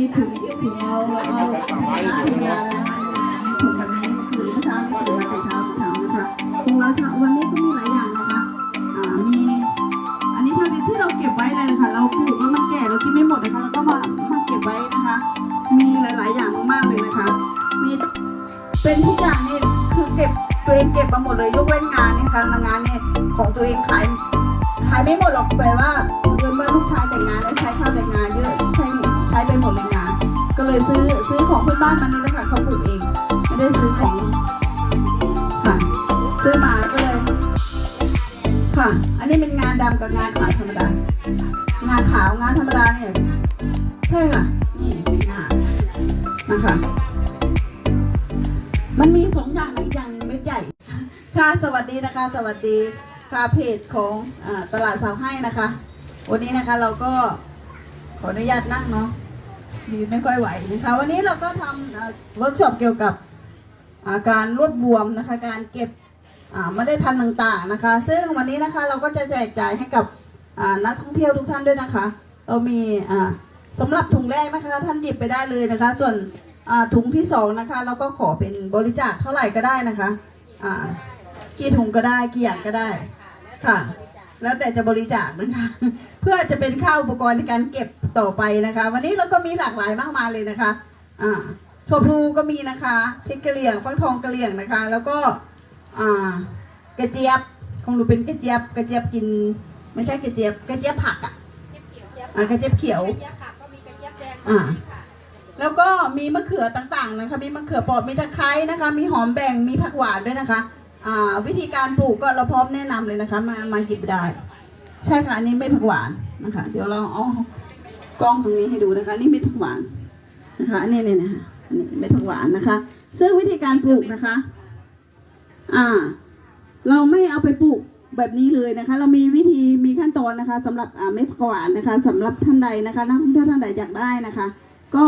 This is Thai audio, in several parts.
มีถุงถุงเอาเอาถุงยาถุงแบบนี้คือเมื่อเช้านี้ถือมาแต่เช้าทุกครั้งนะคะของเราเช้าวันนี้ก็มีหลายอย่างนะคะอ่ามีอันนี้เท่าที่ที่เราเก็บไว้เลยนะคะเราปลูกแล้วมันแก่เรากินไม่หมดนะคะเราก็มามาเก็บไว้นะคะ มีหลาย ๆ อย่างมากๆเลยนะคะ มีเป็นทุกอย่างนี่คือเก็บตัวเองเก็บมาหมดเลยยกเว้นงานนะคะงานเนี่ยของตัวเองขายขายไม่หมดหรอกแต่ว่า ก็เลยซื้อซื้อของเพื่อนบ้านมานี่แหละค่ะเขาปลูกเอง ไม่ได้ซื้อของค่ะซื้อมาก็เลยค่ะ อันนี้เป็นงานดำกับงานขาวธรรมดางานขาวงานธรรมดาเนี่ยใช่ค่ะนี่เป็นงานนะคะมันมีสองอย่างอีกอย่างเม็ดใหญ่ค่ะสวัสดีนะคะ สวัสดีค่ะเพจของอตลาดสาวให้นะคะ วันนี้นะคะเราก็ขออนุญาตนั่งเนาะ ยืนไม่ค่อยไหวนะคะวันนี้เราก็ทำเวิร์กช็อปเกี่ยวกับอาการรวบรวมนะคะการเก็บเมล็ดพันธุ์ต่างๆนะคะ ซึ่งวันนี้นะคะเราก็จะแจกจ่ายให้กับนักท่องเที่ยวทุกท่านด้วยนะคะ เรามีอ่าสำหรับถุงแรกนะคะท่านหยิบไปได้เลยนะคะ ส่วนถุงที่สองนะคะเราก็ขอเป็นบริจาคเท่าไหร่ก็ได้นะคะกี่ถุงก็ได้กี่อย่างก็ได้ค่ะ แล้วแต่จะบริจาคนะคะ เพื่อจะเป็นค่าอุปกรณ์ในการเก็บต่อไปนะคะ วันนี้เราก็มีหลากหลายมากมายเลยนะคะอ่าถั่วพลูก็มีนะคะพริกกะเหรี่ยงฟักทองกะเหรี่ยงนะคะ แล้วก็อ่ากระเจี๊ยบคงดูเป็นกระเจี๊ยบกระเจี๊ยบกิน ไม่ใช่กระเจี๊ยบกระเจี๊ยบผักอะอ่ากระเจี๊ยบเขียวกระเจี๊ยบผักก็มีกระเจี๊ยบแดงอ่าค่ะแล้วก็มีมะเขือต่างๆนะคะ มีมะเขือเปอดมีตะไคร้นะคะ มีหอมแบ่งมีผักหวานด้วยนะคะ อ่าวิธีการปลูกก็เราพร้อมแนะนำเลยนะคะ มามาหยิบได้ ใช่ค่ะอันนี้เม็ดผักหวานนะคะ เดี๋ยวเราเอากล้องตรงนี้ให้ดูนะคะนี่เม็ดผักหวานนะคะอันนี้เนี่ยนะคะอันนี้เม็ดผักหวานนะคะ ซึ่งวิธีการปลูกนะคะ อ่า เราไม่เอาไปปลูกแบบนี้เลยนะคะ เรามีวิธีมีขั้นตอนนะคะสำหรับอ่าเม็ดผักหวานนะคะสำหรับท่านใดนะคะนักท่องเที่ยวท่านใดอยากได้นะคะ ก็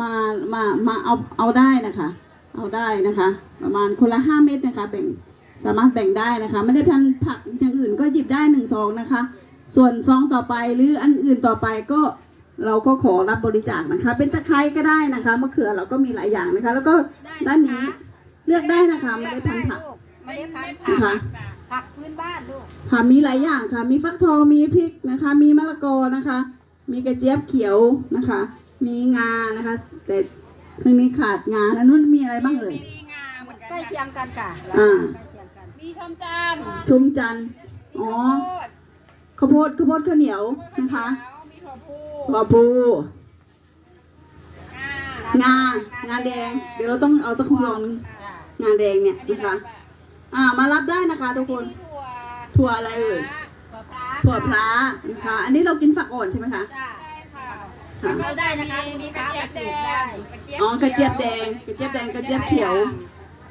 มามามาเอาเอาได้นะคะ เอาได้นะคะ ประมาณคนละห้าเม็ดนะคะแบ่ง สามารถแบ่งได้นะคะ ไม่ได้พันธุ์ผักอย่างอื่นก็หยิบได้หนึ่งซองนะคะ ส่วนซองต่อไปหรืออันอื่นต่อไปก็เราก็ขอรับบริจาคนะคะ เป็นตะไคร้ก็ได้นะคะมะเขือเราก็มีหลายอย่างนะคะ แล้วก็ด้านนี้เลือกได้นะคะไม่ได้พันธุ์ผักไม่ได้พันธุ์นะผัคะกผักพื้นบ้านลูกค่ะมีหลายอย่างค่ะ มีฟักทองมีพริกนะคะ มีมะละกอนะคะ มีกระเจี๊ยบเขียวนะคะ มีงานะคะ แต่เพิ่งนี้ขาดงาแล้วนุ่นมีอะไรบ้างเอ่ยมีงาเหมือนกันใกล้เคียงกันค่ะอ่า มีชมจันทร์ชุมจันทร์อ๋อข้าวโพดข้าวโพดข้าวเหนียวนะคะมีถั่วพูถั่วพูงางางาแดง เดี๋ยวเราต้องเอาสักซองนึงจ้ะงาแดงเนี่ยนะคะ อ่า มารับได้นะคะทุกคน มีถั่วถั่วอะไรเอ่ย ถั่วพระถั่วพระนะคะ อันนี้เรากินฝักอ่อนใช่ไหมคะ จ้ะใช่ค่ะค่ะเอาได้นะคะคุณมีพี่กระคะเจี๊ยบปแดลูกได้งอ๋อกระเจี๊ยบแดง กระเจี๊ยบแดง กระเจี๊ยบเขียว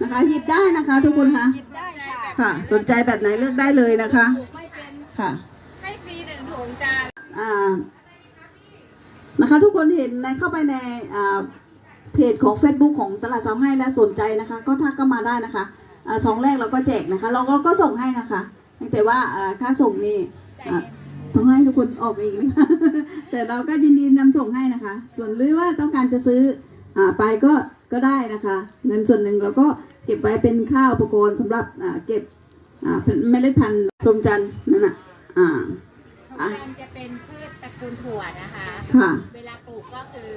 นะคะหยิบได้นะคะ ทุกคนคะหยิบได้ค่ะค่ะสนใจแบบไหนเลือกได้เลยนะคะปลูกไม่เป็นค่ะ ให้ฟรีหนึ่งถุงจานอ่านะคะ ทุกคนเห็นในเข้าไปในอ่าเพจของ Facebook ของตลาดสาวให้และสนใจนะคะ ก็ทักก็มาได้นะคะอ่าสองแรกเราก็แจกนะคะ เราก็ก็ส่งให้นะคะแต่ว่าอ่าค่าส่งนี่อ่าต้องให้ทุกคนออกเองนะคะแต่เราก็ยินดีนำส่งให้นะคะ ส่วนหรือว่าต้องการจะซื้อ อ่าไปก็ก็ได้นะคะ เงินส่วนหนึ่งเราก็เก็บไว้เป็นค่าอุปกรณ์สำหรับอ่าเก็บอ่าเมล็ดพันธุ์ชมจันทร์นั่นน่ะอ่าของการจะเป็นพืชตระกูลถั่วนะคะค่ะเวลาปลูกก็คือ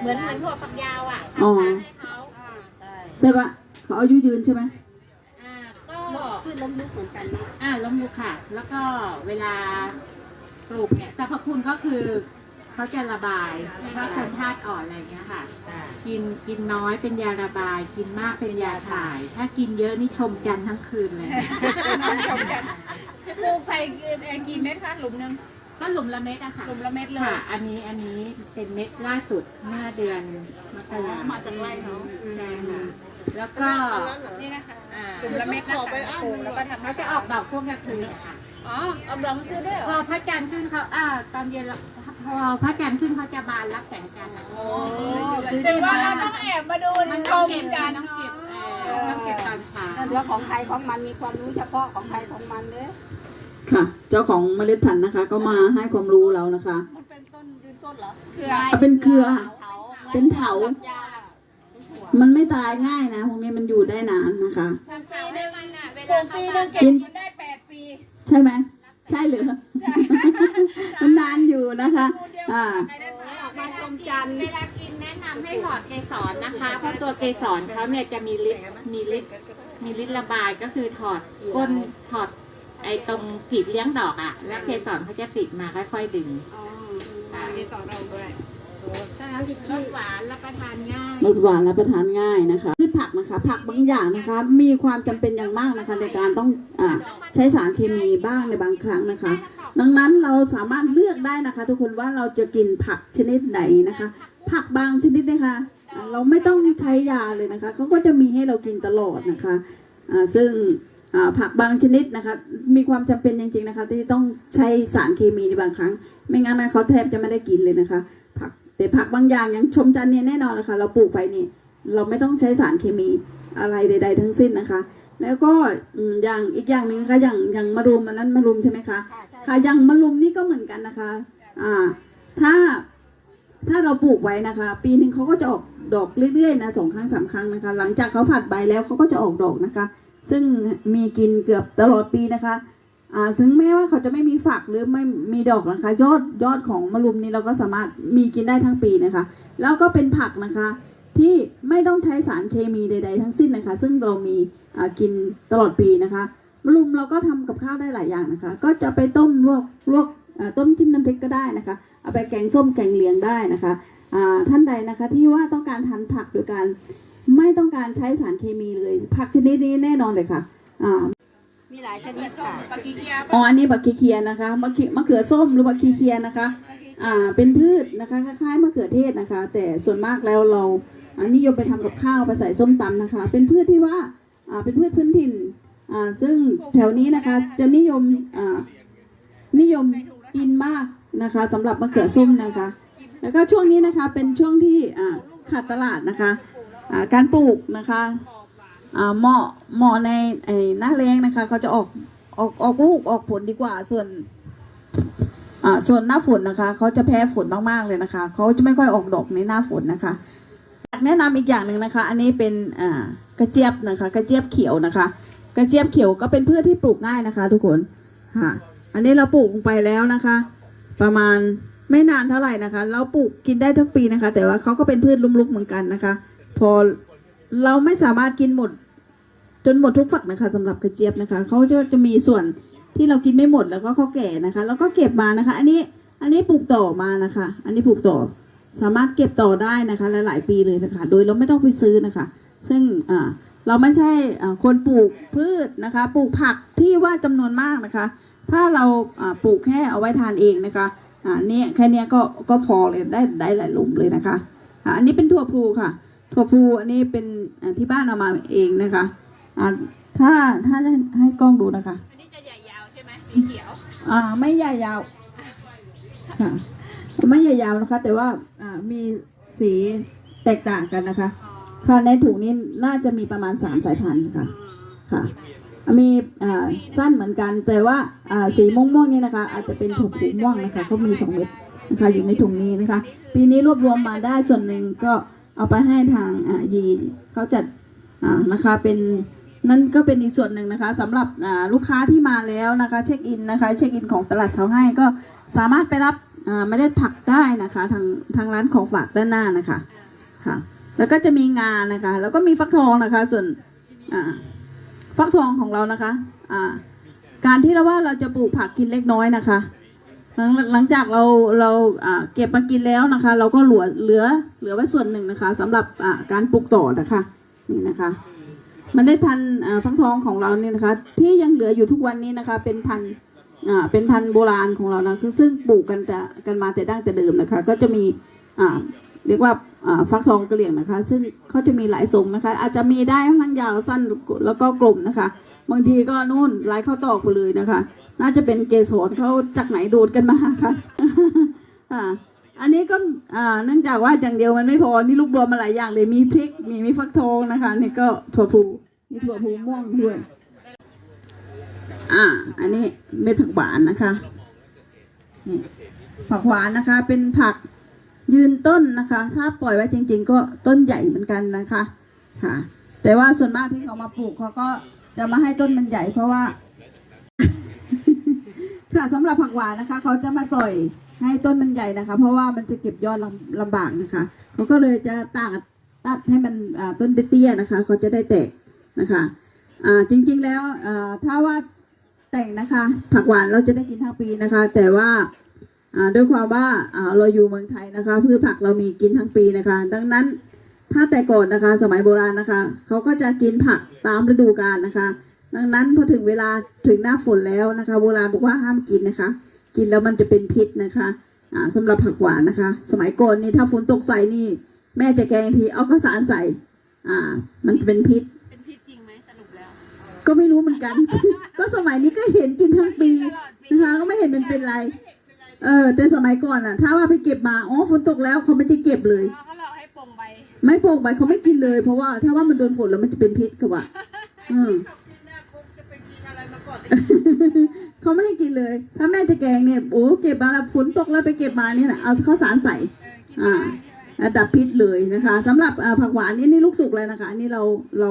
เหมือนเหมือนถั่วฝักยาวอะอ๋อทำทางให้เขาได้แต่ว่าเขาอายุยืนใช่ไหมอ่าก็ขึ้นล้มลุกเหมือนกันนะอ่าล้มลุกค่ะ แล้วก็เวลาปลูกเนี่ยสรรพคุณก็คือ เขาจะระบายถ้าคนธาตุอ่อนอะไรอย่างเงี้ยค่ะ กินกินน้อยเป็นยาระบาย กินมากเป็นยาถ่าย ถ้ากินเยอะนี่ชมจันทร์ทั้งคืนเลยชมจันทร์ปลูกใส่เอ่อกี่เม็ดคะหลุมหนึงก็หลุมละเม็ดอะค่ะหลุมละเม็ดเลยค่ะ อันนี้อันนี้เป็นเม็ดล่าสุดเมื่อเดือนมกรามาจากไร่เขาใช่ค่ะแล้วก็นี่นะคะอ่าหลุมละเม็ดนะคะปลูกแล้วก็ทำเขาจะออกดอกช่วงกลางคืนอะค่ะอ๋อเอาดอกคือด้วยเหรพออพระจันทร์ขึ้นเขาอ่าตอนเย็นเรา พอพระจันทร์ขึ้นเขาจะบานรับแสงจันทร์อะโอ้ซื้อถืได้อว่ามาเราต้องแอบมาดูมันชต้องมเก็บจันทร์ต้องเก็บเอ่อต้องเก็บตอนเช้าเรื่องของใครของมันมีความรู้เฉพาะของใครของมันเด้อค่ะ เจ้าของเมล็ดพันธุ์นะคะ ก็มาให้ความรู้เรานะคะ มันเป็นต้นยืนต้นเหรอเผื่อเอาเป็นเครือเขาขเป็นเถามันไม่ตายง่ายนะพวกนี้มันอยู่ได้นานนะคะทำปีนึงมันอะเวลาปีนึงเก็บกินได้แปดปี ใช่ไหม ใช่หรือ มันนานอยู่นะคะ อ่าออกมาชมจันทร์เวลากินแนะนำให้ถอดเกสรนะคะ เพราะตัวเกสรเขาเนี่ยจะมีฤทธิ์มีฤทธิ์มีฤทธิ์ระบายก็คือถอดก้นถอดไอ้ตรงผีบเลี้ยงดอกอะแล้วเกสรเขาจะติดมาค่อยๆดึงอ๋อค่ะมีสองเราด้วยถ้างั้นที่รขี้สหวานรับประทานง่ายรสหวานรับประทานง่ายนะคะพืชผักนะคะ ผักบางอย่างนะคะ มีความจำเป็นอย่างมากนะคะ ในการต้องอาใช้สารเคมีบ้างในบางครั้งนะคะ ดังนั้นเราสามารถเลือกได้นะคะ ทุกคนว่าเราจะกินผักชนิดไหนนะคะ ผักบางชนิดนะคะเราไม่ต้องใช้ยาเลยนะคะเขาก็จะมีให้เรากินตลอดนะคะซึ่งผักบางชนิดนะคะ มีความจำเป็นจริงๆนะคะ ที่ต้องใช้สารเคมีในบางครั้ง ไม่งั้นเขาแทบจะไม่ได้กินเลยนะคะ ผักแต่ผักบางอย่างอย่างชมจันทร์เนี่ยแน่นอนนะคะ เราปลูกไปนี่เราไม่ต้องใช้สารเคมีอะไรใด ๆ ทั้งสิ้นนะคะ แล้วก็อืมอย่างอีกอย่างหนึ่งนะคะอย่างอย่างมะรุมอันนั้นมะรุมใช่ไหมคะ ค่ะอย่างมะรุมนี่ก็เหมือนกันนะคะ อ่า ถ้าถ้าเราปลูกไว้นะคะ ปีหนึ่งเขาก็จะออกดอกเรื่อยๆนะสองครั้งสามครั้งนะคะ หลังจากเขาผัดใบแล้วเขาก็จะออกดอกนะคะ ซึ่งมีกินเกือบตลอดปีนะคะอ่าถึงแม้ว่าเขาจะไม่มีฝักหรือไม่มีดอกนะคะ ยอดยอดของมะรุมนี่เราก็สามารถมีกินได้ทั้งปีนะคะ แล้วก็เป็นผักนะคะ ที่ไม่ต้องใช้สารเคมีใด ๆ ทั้งสิ้นนะคะ ซึ่งเรามีกินตลอดปีนะคะ มะรุมเราก็ทำกับข้าวได้หลายอย่างนะคะ ก็จะไปต้มลวกลวกอ่าต้มจิ้มน้ำพริกก็ได้นะคะ เอาไปแกงส้มแกงเลียงได้นะคะอ่าท่านใดนะคะที่ว่าต้องการทานผักโดยการไม่ต้องการใช้สารเคมีเลย ผักชนิดนี้แน่นอนเลยค่ะอ่ามีหลายชนิดค่ะปากิเกียอ๋ออันนี้บักเคียๆนะคะมะเขือมะเขือส้มหรือบักเคียๆนะคะอ่าเป็นพืชนะคะคล้ายๆมะเขือเทศนะคะ แต่ส่วนมากแล้วเราอ่านิยมไปทำกับข้าวไปใส่ส้มตำนะคะ เป็นพืชที่ว่าอ่าเป็นพืชพื้นถิ่นอ่า ซึ่งแถวนี้นะคะจะนิยมนิยมกินมากนะคะสำหรับมะเขือส้มนะคะ แล้วก็ช่วงนี้นะคะเป็นช่วงที่ขาดตลาดนะคะการปลูกนะคะเหมาะเหมาะในไอ้หน้าแรงนะคะเขาจะออกออกออกลูกออกผลดีกว่าส่วนส่วนหน้าฝนนะคะเขาจะแพ้ฝนมากๆเลยนะคะเขาจะไม่ค่อยออกดอกในหน้าฝนนะคะอยากแนะนำอีกอย่างหนึ่งนะคะ อันนี้เป็นอ่ากระเจี๊ยบนะคะ กระเจี๊ยบเขียวนะคะ กระเจี๊ยบเขียวก็เป็นพืชที่ปลูกง่ายนะคะ ทุกคนค่ะ อันนี้เราปลูกลงไปแล้วนะคะ ประมาณไม่นานเท่าไหร่นะคะ เราปลูกกินได้ทั้งปีนะคะ แต่ว่าเขาก็เป็นพืชลุ่มลุกเหมือนกันนะคะ พอเราไม่สามารถกินหมด จนหมดทุกฝักนะคะสำหรับกระเจี๊ยบนะคะเขาจะจะมีส่วนที่เรากินไม่หมดแล้วก็เขาแก่นะคะ แล้วก็เก็บมานะคะ อันนี้อันนี้ปลูกต่อมานะคะ อันนี้ปลูกต่อสามารถเก็บต่อได้นะคะหลายๆปีเลยนะคะ โดยเราไม่ต้องไปซื้อนะคะ ซึ่งอ่า เราไม่ใช่อ่าคนปลูกพืชนะคะ ปลูกผักที่ว่าจำนวนมากนะคะ ถ้าเราอ่าปลูกแค่เอาไว้ทานเองนะคะอ่าเนี่ยแค่เนี้ยก็ก็พอเลยได้ได้หลายหลุมเลยนะคะอ่าอันนี้เป็นถั่วพลูค่ะ ถั่วพลูอันนี้เป็นอ่าที่บ้านเอามาเองนะคะอ่าถ้าถ้าจะให้กล้องดูนะคะอันนี้จะใหญ่ยาวใช่ไหมสีเขียวอ่าไม่ใหญ่ยาวค่ะไม่ใหญ่ยาวนะคะ แต่ว่าอ่ามีสีแตกต่างกันนะคะ ค่ะในถุงนี้น่าจะมีประมาณสามสายพันธุ์ค่ะค่ะ มีอ่าสั้นเหมือนกันแต่ว่าอ่าสีม่วงๆนี่นะคะ อาจจะเป็นถั่วผูม่วงนะคะเขามีสองเม็ดนะคะอยู่ในถุงนี้นะคะ ปีนี้รวบรวมมาได้ส่วนหนึ่งก็เอาไปให้ทางอ่ายีนเขาจัดอ่านะคะเป็นนั่นก็เป็นอีกส่วนหนึ่งนะคะสำหรับอ่าลูกค้าที่มาแล้วนะคะ เช็คอินนะคะ เช็คอินของตลาดเสาให้ก็สามารถไปรับอ่าเมล็ดผักได้นะคะ ทางทางร้านของฝากด้านหน้านะคะค่ะ แล้วก็จะมีงานนะคะ แล้วก็มีฟักทองนะคะ ส่วนฟักทองของเรานะคะการที่เราว่าเราจะปลูกผักกินเล็กน้อยนะคะ หลังหลังจากเราเราเก็บมากินแล้วนะคะ เราก็เหลือเหลือเหลือไว้ส่วนหนึ่งนะคะสำหรับการปลูกต่อนะคะนี่นะคะมันได้พันธุ์ฟักทองของเราเนี่ยนะคะ ที่ยังเหลืออยู่ทุกวันนี้นะคะ เป็นพันธุ์เป็นพันธุ์โบราณของเรานะคือซึ่งปลูกกันแต่กันมาแต่ดั้งแต่เดิมนะคะ ก็จะมีเรียกว่า ฟักทองกระเหลี่ยงนะคะ ซึ่งเขาจะมีหลายทรงนะคะ อาจจะมีได้ทั้งยาวสั้นแล้วก็กลมนะคะ บางทีก็นู่นลายเข้าตอกไปเลยนะคะ น่าจะเป็นเกสรเขาจากไหนดูดกันมาค่ะอ่าอันนี้ก็เนื่องจากว่าอย่างเดียวมันไม่พอนี่ลูกรวมมาหลายอย่างเลยมีพริกมีมีฟักทองนะคะนี่ก็ถั่วพูมีถั่วพูม่วงด้วยอ่าอันนี้เม็ดผักหวานนะคะนี่ผักหวานนะคะ เป็นผัก ยืนต้นนะคะ ถ้าปล่อยไว้จริง ๆ ก็ต้นใหญ่เหมือนกันนะคะค่ะ แต่ว่าส่วนมากที่เขามาปลูกเขาก็จะมาให้ต้นมันใหญ่เพราะว่า ค่ะสำหรับผักหวานนะคะ เขาจะไม่ปล่อยให้ต้นมันใหญ่นะคะ เพราะว่ามันจะเก็บยอดลำลำบากนะคะเขาก็เลยจะตัดตัดให้มันต้นเตี้ยๆนะคะ เขาจะได้แตกนะคะอ่าจริงๆแล้วอ่าถ้าว่าแต่งนะคะ ผักหวานเราจะได้กินทั้งปีนะคะ แต่ว่า ด้วยความว่าอ่าเราอยู่เมืองไทยนะคะพืชผักเรามีกินทั้งปีนะคะ ดังนั้นถ้าแต่ก่อนนะคะ สมัยโบราณนะคะเขาก็จะกินผักตามฤดูกาลนะคะ ดังนั้นพอถึงเวลาถึงหน้าฝนแล้วนะคะ โบราณบอกว่าห้ามกินนะคะ กินแล้วมันจะเป็นพิษนะคะอ่าสำหรับผักหวานนะคะ สมัยก่อนนี่ถ้าฝนตกใส่นี่ แม่จะแกงทีเอาข้าวสารใส่ อ่า มันเป็นพิษเป็นพิษจริงไหมสรุปแล้ว ก็ไม่รู้เหมือนกัน ก็สมัยนี้ก็เห็นกินทั้งปีนะคะ ก็ไม่เห็นมันเป็นไร เออ แต่สมัยก่อนอะ ถ้าว่าไปเก็บมาอ๋อฝนตกแล้วเขาไม่ได้เก็บเลยเพราะเขาเราให้ปลงใบไม่โป่งใบเขาไม่กินเลย เพราะว่าถ้าว่ามันโดนฝนแล้วมันจะเป็นพิษเขาว่าอืมเขาไม่ให้กินเลย ถ้าแม่จะแกงเนี่ยโอ้เก็บมาแล้วฝนตกแล้วไปเก็บมาเนี่ยนะเอาข้าวสารใส่ เออกินอ่าได้ดับพิษเลยนะคะสำหรับอ่าผักหวานนี่นี่ลูกสุกเลยนะคะอันนี่เราเรา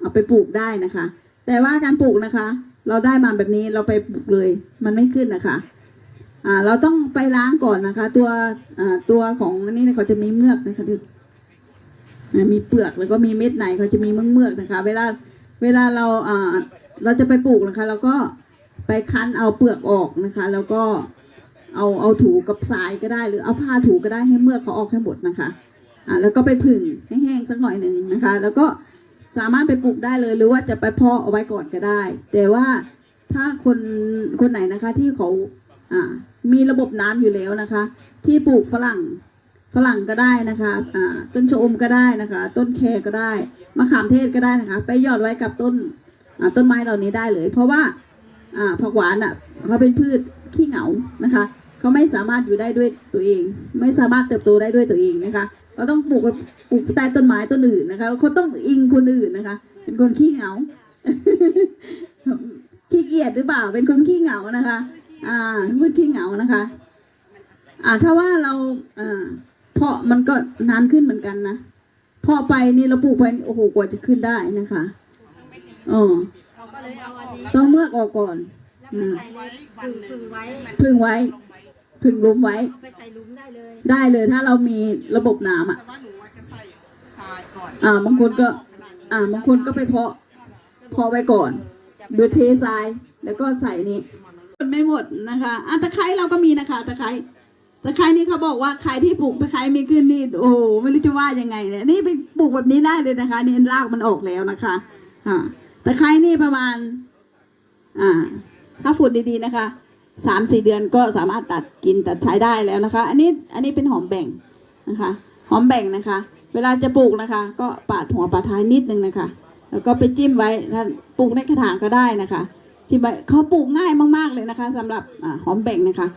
เอาไปปลูกได้นะคะ แต่ว่าการปลูกนะคะ เราได้มาแบบนี้เราไปปลูกเลย มันไม่ขึ้นนะคะอ่า เราต้องไปล้างก่อนนะคะ ตัวตัวของนี่เขาจะมีเมือกนะคะดมีเปลือกแล้วก็มีเม็ดในเขาจะมีเมือกเมือกนะคะ เวลาเวลาเราอ่าเราจะไปปลูกนะคะ เราก็ไปคั้นเอาเปลือกออกนะคะ แล้วก็เอาเอาถูกับทรายก็ได้ หรือเอาผ้าถูก็ได้ให้เมือกเขาออกให้หมดนะคะอ่าแล้วก็ไปผึ่งให้แห้งสักหน่อยหนึ่งนะคะ แล้วก็สามารถไปปลูกได้เลยหรือว่าจะไปเพาะเอาไว้ก่อนก็ได้ แต่ว่าถ้าคนคนไหนนะคะที่เขา อ่ามีระบบน้ำอยู่แล้วนะคะ ที่ปลูกฝรั่งฝรั่งก็ได้นะคะอ่าต้นชะอมก็ได้นะคะ ต้นแคก็ได้มะขามเทศก็ได้นะคะ ไปหยอดไว้กับต้นอ่าต้นไม้เหล่านี้ได้เลย เพราะว่าอ่าผักหวานอะเขาเป็นพืชขี้เหงานะคะเขาไม่สามารถอยู่ได้ด้วยตัวเอง ไม่สามารถเติบโตได้ด้วยตัวเองนะคะเราต้องปลูกปลูกใต้ต้นไม้ต้นอื่นนะคะเขาต้องอิงคนอื่นนะคะ เป็นคนขี้เหงาขี้เกียจหรือเปล่าเป็นคนขี้เหงานะคะ อ่าพูดขี้เหงานะคะ อ่า ถ้าว่าเราอ่าเพาะมันก็นานขึ้นเหมือนกันนะเพาะไปนี่เราปลูกไปโอ้โหกว่าจะขึ้นได้นะคะอ๋อเราก็เลยเอาอันนี้ต้องเมือกออกก่อนแล้วไปใส่ในฝึงฝึงไว้พึ่งไว้พึ่งลุมไว้ ไปใส่หลุมได้เลย ได้เลยถ้าเรามีระบบน้ำอะแต่ว่าหนูว่าจะใส่ทรายก่อนอ่าบางคนก็ อ่าบางคนก็ไปเพาะเพาะไว้ก่อนโดยเททรายแล้วก็ใส่นี่ มันไม่หมดนะคะอะตะไคร้เราก็มีนะคะตะไคร้ตะไคร้นี่เขาบอกว่าใครที่ปลูกตะไคร้ไม่ขึ้นนี่โอ้ไม่รู้จะว่ายังไงเนี่ยนี่ไปปลูกแบบนี้ได้เลยนะคะ นี่รากมันออกแล้วนะคะอ่าตะไคร้นี่ประมาณ อ่า ถ้าฝุ่นดีๆนะคะสามสี่เดือนก็สามารถตัดกินตัดใช้ได้แล้วนะคะ อันนี้อันนี้เป็นหอมแบ่งนะคะ หอมแบ่งนะคะ เวลาจะปลูกนะคะ ก็ปาดหัวปาดท้ายนิดนึงนะคะ แล้วก็ไปจิ้มไว้ถ้าปลูกในกระถางก็ได้นะคะ จิ้มไว้เขาปลูกง่ายมาก ๆเลยนะคะสำหรับอหอมแบ่งนะคะ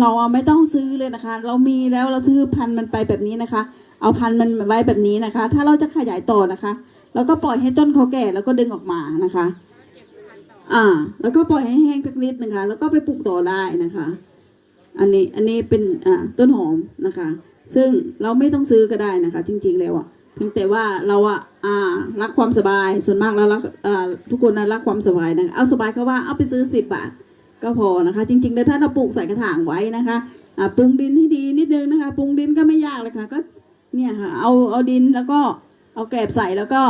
เราไม่ต้องซื้อเลยนะคะ เรามีแล้วเราซื้อพันธุ์มันไปแบบนี้นะคะ เอาพันธุ์มันไว้แบบนี้นะคะ ถ้าเราจะขยายต่อนะคะเราก็ปล่อยให้ต้นเขาแก่แล้วก็ดึงออกมานะคะ อ่า แล้วก็ปล่อยให้แห้งสักนิดนะคะ แล้วก็ไปปลูกต่อได้นะคะ อันนี้อันนี้เป็นอ่าต้นหอมนะคะ ซึ่งเราไม่ต้องซื้อก็ได้นะคะ จริงๆแล้วอะ เพียงแต่ว่าเราอะอ่ารักความสบายส่วนมากเรารักอ่าทุกคนนะรักความสบายนะเอาสบายเขาว่าเอาไปซื้อสิบบาทก็พอนะคะ จริงๆแล้วถ้าเราปลูกใส่กระถางไว้นะคะอ่าปรุงดินให้ดีนิดนึงนะคะปรุงดินก็ไม่ยากเลยค่ะ ก็เนี่ยค่ะ เอาเอาดินแล้วก็เอาแกลบใส่แล้วก็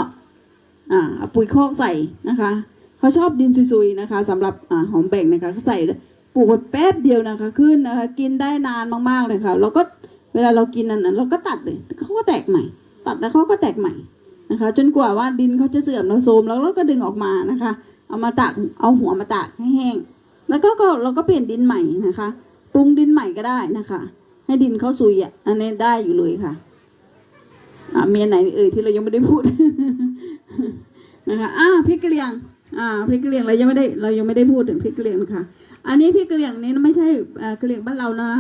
อ่าเอาปุ๋ยคอกใส่นะคะเขาชอบดินซุยๆนะคะสำหรับอ่าหอมแบ่งนะคะเขาใส่ปลูกแป๊บเดียวนะคะ ขึ้นนะคะ กินได้นานมากๆเลยค่ะเราก็เวลาเรากินนั้นเราก็ตัดเลยเขาก็แตกใหม่ ตัดแล้วเขาก็แตกใหม่นะคะ จนกว่าว่าดินเขาจะเสื่อมแล้วโทรมแล้วเราก็ดึงออกมานะคะ เอามาตากเอาหัวมาตากให้แห้ง แล้วก็ก็เราก็เปลี่ยนดินใหม่นะคะปรุงดินใหม่ก็ได้นะคะ ให้ดินเขาซุยอะอันนี้ได้อยู่เลยค่ะอ่าเมียไหนเอ่ยที่เรายังไม่ได้พูดนะคะอ่าพริกกะเหรี่ยงอ่าพริกกะเหรี่ยงเรายังไม่ได้เรายังไม่ได้พูดถึงพริกกะเหรี่ยงนะคะอันนี้พริกกะเหรี่ยงนี้ไม่ใช่เกะเหรี่ยงบ้านเรานะ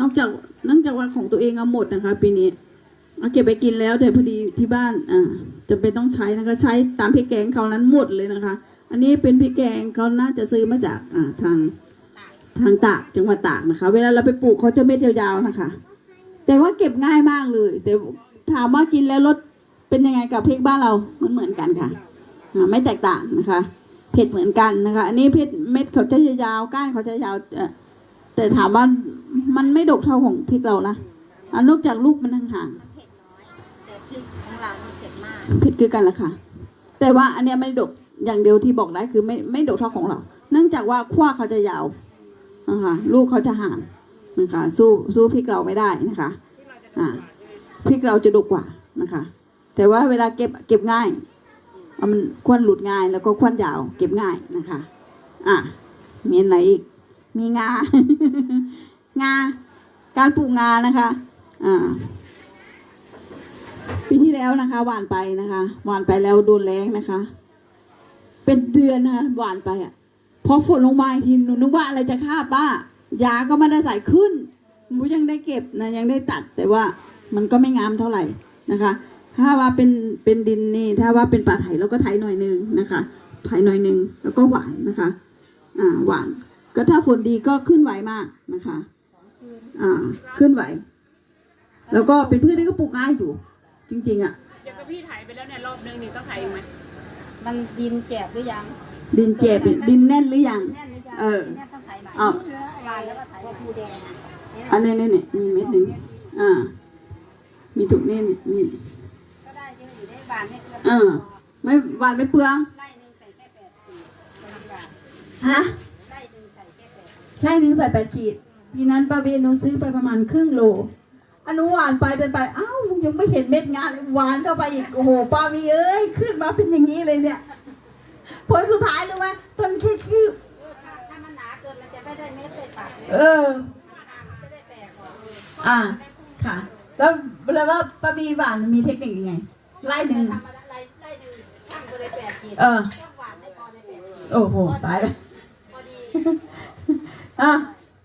นอกจากนอกจากว่าของตัวเองเอาหมดนะคะ ปีนี้ เอาเก็บไปกินแล้วแต่พอดีที่บ้านอ่าจะเป็นต้องใช้นะคะ ใช้ตามพริกแกงเขานั้นหมดเลยนะคะ อันนี้เป็นพริกแกงเขาน่าจะซื้อมาจากอ่าทางทางตากจังหวัดตากนะคะ เวลาเราไปปลูกเขาจะเม็ดยาวๆนะคะ แต่ว่าเก็บง่ายมากเลย แต่ถามว่ากินแล้วรสเป็นยังไงกับพริกบ้านเรามันเหมือนกันค่ะไม่แตกต่างนะคะ เผ็ดเหมือนกันนะคะ อันนี้เผ็ดเม็ดเขาจะยาวก้านเขาจะยาวแต่ถามว่ามันไม่ดกเท่าของพริกเรานะอันนอกจากลูกมันห่างแต่พริกของเรามันเผ็ดมากผ็ดคือกันแหละค่ะ แต่ว่าอันเนี้ยไม่ดกอย่างเดียวที่บอกได้คือไม่ไม่ดกเท่าของเรา เนื่องจากว่าขั้วเขาจะยาวนะคะลูกเขาจะห่างนะคะสู้สู้พริกเราไม่ได้นะคะอ่าพริกเราจะดกกว่านะคะ แต่ว่าเวลาเก็บเก็บง่ายเอามันควนหลุดง่ายแล้วก็ควนยาว เก็บง่ายนะคะ อะมีอะไรอีก มีงางา การปลูกงานะคะ อ่า ปีที่แล้วนะคะ หวานไปนะคะ หวานไปแล้วโดนแรงนะคะ เป็นเดือนนะคะหวานไปอะพอฝนลงมาทีหนูนึกว่าอะไรจะฆ่าป้ายาก็ไม่ได้ใส่ขึ้นหนูยังได้เก็บนะยังได้ตัด แต่ว่ามันก็ไม่งามเท่าไหร่นะคะ ถ้าว่าเป็นเป็นดินนี่ ถ้าว่าเป็นป่าไถเราก็ไถหน่อยนึงนะคะ ไถหน่อยนึงแล้วก็หวานนะคะ อ่าหวาน ก็ถ้าฝนดีก็ขึ้นไหวมากนะคะ อ่า ขึ้นไหว แล้วก็เป็นพืชที่ก็ปลูกง่ายอยู่ จริงๆอะเดี๋ยวก็พี่ถ่ายไปแล้วเนี่ยรอบนึงนี่ต้องถ่ายอีกไหมมันดินแจบหรือยัง ดินเจ็บดินแน่นหรือยัง แน่นหรือยังเออ แน่นต้องไถใหม่อ้าววานแล้วก็ไถว่าภูแดงอะอันนี้นี่นี่มีเม็ดหนึ่งอ่า มีถุงนี่นี่นี่ก็ได้เยอะอยู่ได้บานไม่เกินเออ ไม่หวานไม่เปลืองไล่หนึ่งใส่แค่แปดขีดกำลังบาทฮะไล่หนึ่งใส่แค่แปดขีดไล่หนึ่งใส่แปดขีดทีนั้นป้าเบนหนูซื้อไปประมาณครึ่งโล อันนูหวานไปเดินไปอ้าวยังไม่เห็นเม็ดงาเลยหวานเข้าไปอีกโอ้โหป้าบีเอ้ยขึ้นมาเป็นอย่างนี้เลยเนี่ยผลสุดท้ายรู้ไหมต้นแค่คืบถ้าถ้ามันหนาเกินมันจะไม่ได้เม็ดเลยปากเลยเออมันจะได้แตกออกเลยอ่าค่ะ แล้วแล้วว่าป้าบีหวานมีเทคนิคยังไงไล่หนึ่งทำมาไล่ไล่หนึ่งช่างไปเลยแปดขีดเออต้องหวานให้พอในแปดขีดโอ้โหตายแล้วพอดีอะ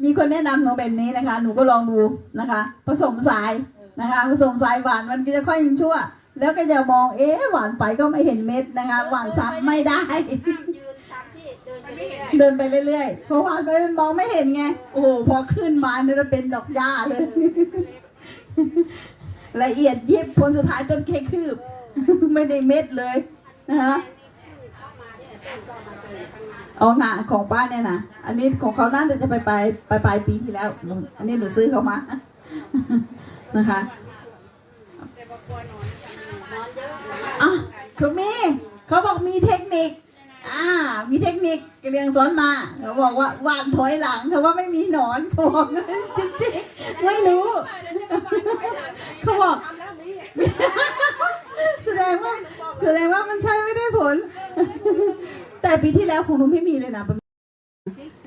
มีคนแนะนำหนูแบบนี้นะคะ หนูก็ลองดูนะคะ ผสมสายนะคะผสมสายหวานมันก็จะค่อยยังชั่ว แล้วก็อย่ามองเอ๊ะหวานไปก็ไม่เห็นเม็ดนะคะ หวานซ้ำไม่ได้ห้ามยืนซ้ำที่เดินไปเรื่อยเดินไปเรื่อยๆเพราะหวานไปมันมองไม่เห็นไงโอ้โหพอขึ้นมาเนี่ยจะเป็นดอกหญ้าเลย ละเอียดยิบผลสุดท้ายต้นแค่คืบ ไม่ได้เม็ดเลยนะคะๆ เข้ามาเนี่ยต้นก็มาเจอางหน้าของป้าเนี่ยนะอันนี้ของเขาน่าจะไปปลายปลายปลายปีที่แล้ว อันนี้หนูซื้อเขามานะคะอนเยอะอะเขามีเขาบอกมีเทคนิค อ่า มีเทคนิคเรียงสอนมาเขาบอกว่าหวานถอยหลังเขาว่าไม่มีหนอนเขาบอกจริงๆไม่รู้เขาบอกแสดงว่าแสดงว่ามันใช้ไม่ได้ผล แต่ปีที่แล้วของหนูไม่มีเลยนะ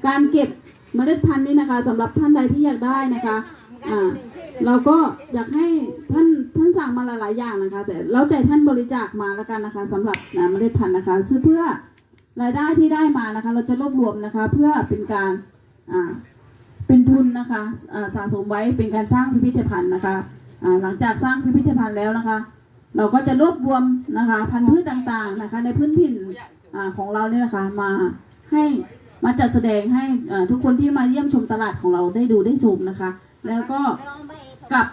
การเก็บเมล็ดพันธุ์นี่นะคะสำหรับท่านใดที่อยากได้นะคะอ่าเราก็อยากให้ท่านท่านสั่งมาหลายๆอย่างนะคะ แต่แล้วแต่ท่านบริจาคมาแล้วกันนะคะสำหรับนะเมล็ดพันธุ์นะคะซื้อเพื่อรายได้ที่ได้มานะคะ เราจะรวบรวมนะคะ เพื่อเป็นการอ่าเป็นทุนนะคะอ่าสะสมไว้เป็นการสร้างพิพิธภัณฑ์นะคะอ่าหลังจากสร้างพิพิธภัณฑ์แล้วนะคะ เราก็จะรวบรวมนะคะพันธุ์พืชต่างๆนะคะ ในพื้นถิ่น อของเราเนี่ยนะคะมาให้มาจัดแสดงให้ทุกคนที่มาเยี่ยมชมตลาดของเราได้ดูได้ชมนะคะ แล้วก็กลับ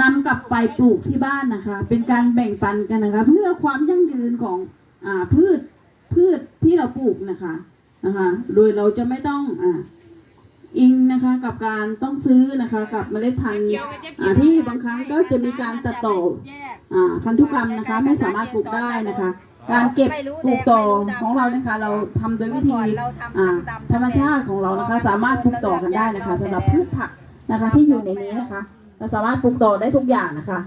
นำกลับไปปลูกที่บ้านนะคะ เป็นการแบ่งปันกันนะคะ เพื่อความยั่งยืนของอพืชพืชที่เราปลูกนะคะนะคะ โดยเราจะไม่ต้องออิงนะคะกับการต้องซื้อนะคะกับเมล็ดพันธุ์ที่บางครั้งก็จะมีการตัดต่อพันธุกรรมนะคะ ไม่สามารถปลูกได้นะคะ การเก็บปลูกต่อของเรานะคะ เราทำโดยวิธีอ่าธรรมชาติของเรานะคะ สามารถปลูกต่อกันได้นะคะสำหรับพืชผักนะคะ ที่อยู่ในนี้นะคะ เราสามารถปลูกต่อได้ทุกอย่างนะคะ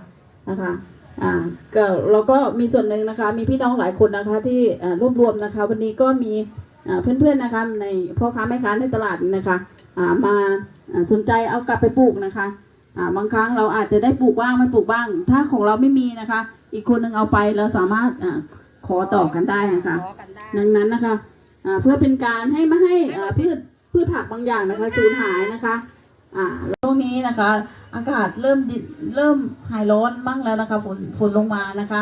นะคะอ่าก็เราก็มีส่วนหนึ่งนะคะ มีพี่น้องหลายคนนะคะ ที่อ่ารวบรวมนะคะ วันนี้ก็มีอ่าเพื่อนๆนะคะ ในพ่อค้าแม่ค้าในตลาดนะคะอ่ามาอ่าสนใจเอากลับไปปลูกนะคะอ่าบางครั้งเราอาจจะได้ปลูกบ้างไม่ปลูกบ้าง ถ้าของเราไม่มีนะคะ อีกคนหนึ่งเอาไปเราสามารถอ่า ขอต่อกันได้นะคะขอกันได้ดังนั้นนะคะอ่าเพื่อเป็นการให้ไม่ให้อ่าพืชพืชผักบางอย่างนะคะสูญหายนะคะอ่าช่วงนี้นะคะ อากาศเริ่มดิเริ่มหายร้อนบ้างแล้วนะคะฝนฝนลงมานะคะ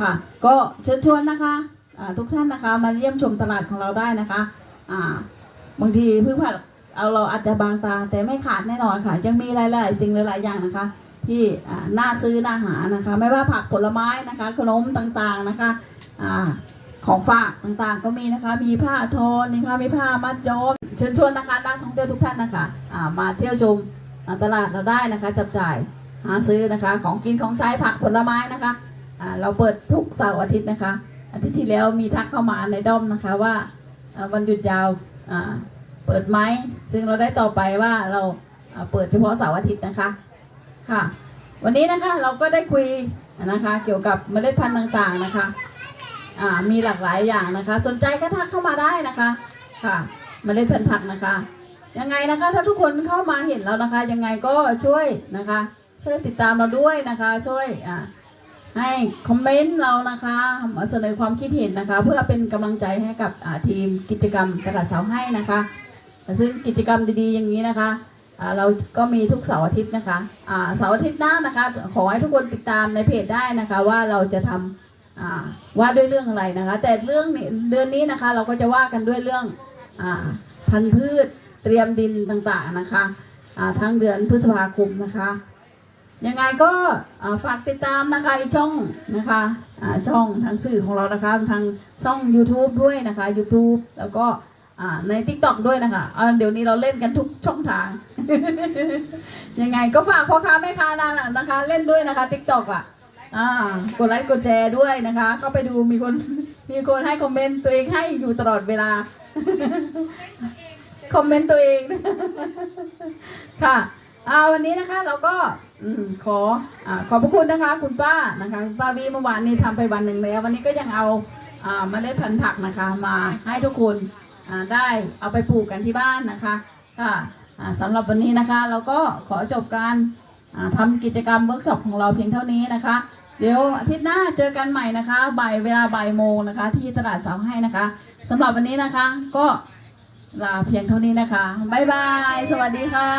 ค่ะ ก็เชิญชวนนะคะอ่าทุกท่านนะคะมาเยี่ยมชมตลาดของเราได้นะคะอ่าบางทีพืชผักเอาเราอาจจะบางตาแต่ไม่ขาดแน่นอนค่ะ ยังมีหลายๆสิ่งหลายๆอย่างนะคะ ที่อ่าน่าซื้อน่าหานะคะ ไม่ว่าผักผลไม้นะคะ ขนมต่างๆนะคะ อ่าของฝากต่างๆก็มีนะคะ มีผ้าทอนะคะมีผ้ามัดย้อม เชิญชวนนะคะนักท่องเที่ยวทุกท่านนะคะอ่ามาเที่ยวชมตลาดเราได้นะคะ จับจ่ายหาซื้อนะคะ ของกินของใช้ผักผลไม้นะคะอ่าเราเปิดทุกเสาร์อาทิตย์นะคะ อาทิตย์ที่แล้วมีทักเข้ามาในด้อมนะคะว่าวันหยุดยาวอ่าเปิดไหมซึ่งเราได้ต่อบไปว่าเราาเปิดเฉพาะเสาร์อาทิตย์นะคะค่ะ วันนี้นะคะเราก็ได้คุยนะคะ เกี่ยวกับเมล็ดพันธุ์ต่างๆนะคะ มีหลากหลายอย่างนะคะ สนใจก็ทักเข้ามาได้นะคะค่ะเมล็ดพันธุ์ผักนะคะ ยังไงนะคะ ถ้าทุกคนเข้ามาเห็นแล้วนะคะ ยังไงก็ช่วยนะคะ ช่วยติดตามเราด้วยนะคะ ช่วยอ่าให้คอมเมนต์เรานะคะมาเสนอความคิดเห็นนะคะ เพื่อเป็นกำลังใจให้กับทีมกิจกรรมตลาดเสาให้นะคะ ซึ่งกิจกรรมดีๆอย่างนี้นะคะเราก็มีทุกเสาร์อาทิตย์นะคะเสาร์อาทิตย์หน้านะคะ ขอให้ทุกคนติดตามในเพจได้นะคะ ว่าเราจะทำอ่า ว่าด้วยเรื่องอะไรนะคะ แต่เรื่องนี้เดือนนี้นะคะ เราก็จะว่ากันด้วยเรื่องอพันธุ์พืชเตรียมดินต่างๆนะคะทั้งเดือนพฤษภาคมนะคะยังไงก็ฝากติดตามนะคะอีช่องนะคะช่องทางสื่อของเรานะคะทางช่อง YouTube ด้วยนะคะ YouTube แล้วก็ใน TikTok ด้วยนะคะเดี๋ยวนี้เราเล่นกันทุกช่องทาง ยังไงก็ฝากพ่อค้าแม่ค้านั่นะนะคะ เล่นด้วยนะคะ TikTok อะ อ่ากดไลค์กดแชร์ด้วยนะคะ ก็ไปดูมีคนมีคนให้คอมเมนต์ตัวเองให้อยู่ตลอดเวลา คอมเมนต์ตัวเอง ค่ะอาวันนี้นะคะเราก็อืมขออ่าขอบพระคุณนะคะ คุณป้านะคะคุณป้าวีเมื่อวานนี้ทำไปวันหนึ่งแล้ว วันนี้ก็ยังเอาอ่าเมล็ดพันธุ์ผักนะคะ มาให้ทุกคนอ่าได้เอาไปปลูกกันที่บ้านนะคะค่ะอ่าสำหรับวันนี้นะคะ เราก็ขอจบการอ่าทำกิจกรรมเวิร์กช็อปของเราเพียงเท่านี้นะคะ เดี๋ยวอาทิตย์หน้าเจอกันใหม่นะคะบ่ายเวลาบ่ายโมงนะคะ ที่ตลาดเสาให้นะคะสำหรับวันนี้นะคะ ก็ลาเพียงเท่านี้นะคะบ๊ายบาย สวัสดีค่ะ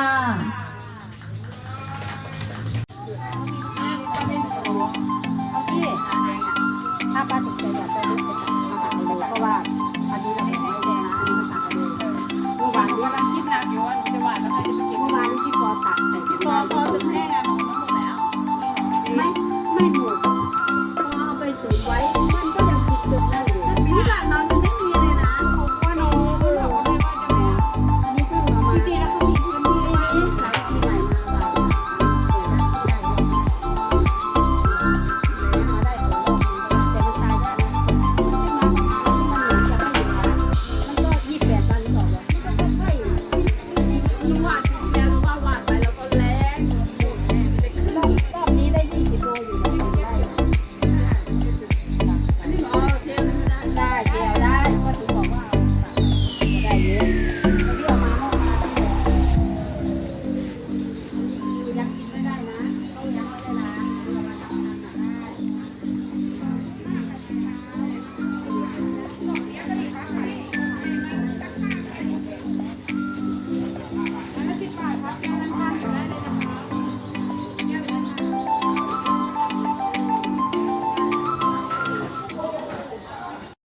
ถ้าป้าติใจอยากจะรู้ไปต่างกันเลยเพราะว่าอนนี้เราไม่ได้แดงนะนนี้มัตันเลยเมื่อวานนี้คิดหนักยู่ว่วานแล้วในนี้ที่ตักคอคอตึแห้งอะ